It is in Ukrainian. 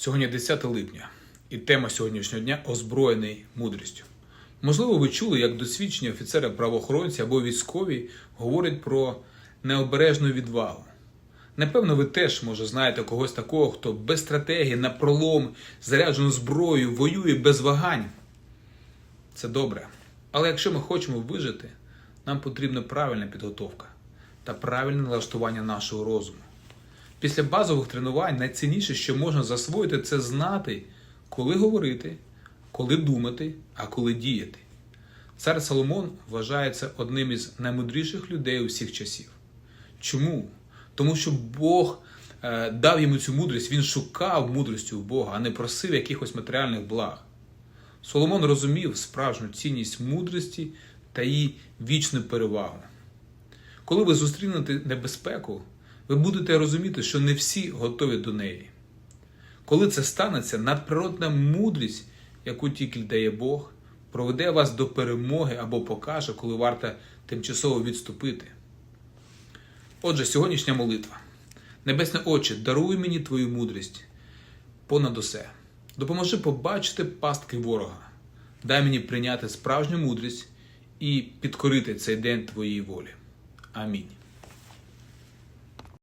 Сьогодні 10 липня, і тема сьогоднішнього дня озброєний мудрістю. Можливо, ви чули, як досвідчені офіцери правоохоронці або військові говорять про необережну відвагу. Напевно, ви теж, може, знаєте когось такого, хто без стратегії, на пролом, заряджену зброєю, воює без вагань. Це добре. Але якщо ми хочемо вижити, нам потрібна правильна підготовка та правильне налаштування нашого розуму. Після базових тренувань найцінніше, що можна засвоїти, це знати, коли говорити, коли думати, а коли діяти. Цар Соломон вважається одним із наймудріших людей усіх часів. Чому? Тому що Бог е, дав йому цю мудрість, він шукав мудрості у Бога, а не просив якихось матеріальних благ. Соломон розумів справжню цінність мудрості та її вічну перевагу. Коли ви зустрінете небезпеку, ви будете розуміти, що не всі готові до неї. Коли це станеться, надприродна мудрість, яку тільки дає Бог, проведе вас до перемоги або покаже, коли варто тимчасово відступити. Отже, сьогоднішня молитва. Небесне Отче, даруй мені Твою мудрість понад усе. Допоможи побачити пастки ворога. Дай мені прийняти справжню мудрість і підкорити цей день Твоєї волі. Амінь.